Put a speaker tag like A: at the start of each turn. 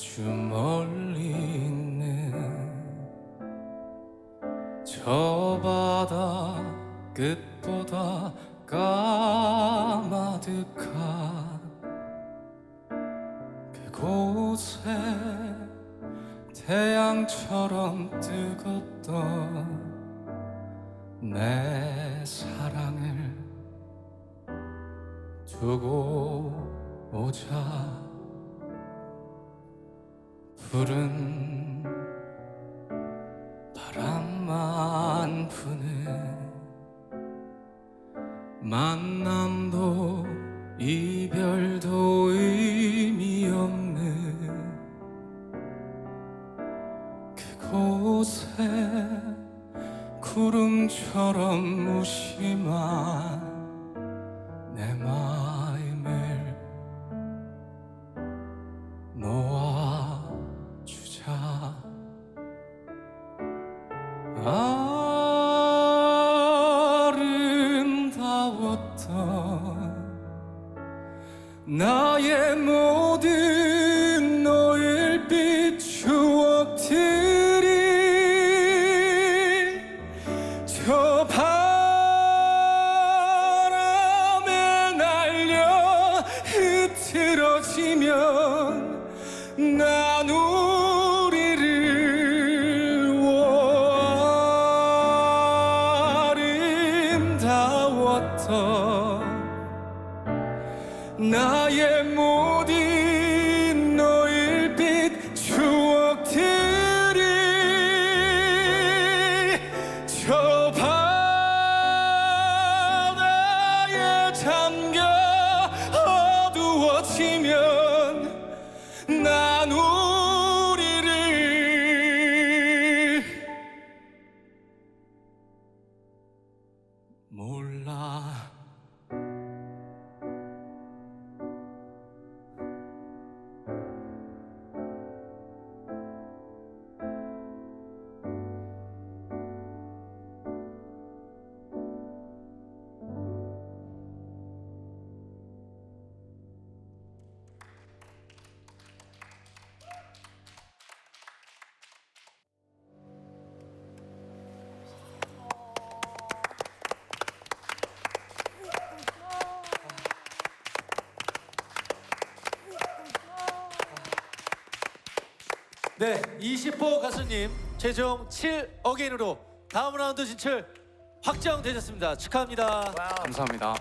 A: 아주 멀리 있는 저 바다 끝보다 까마득한 그곳에 태양처럼 뜨겁던 내 사랑을 두고 오자 푸른 바람만 부는 만남도 이별도 의미 없는 그곳에 구름처럼 무심한 아름다웠던 나의 모든 노을빛 추억들이 저 바람에 날려 흐트러지면 난우 아름다웠던 나의
B: 네, 20호 가수님 최종 7 어게인으로 다음 라운드 진출 확정되셨습니다. 축하합니다.
A: 감사합니다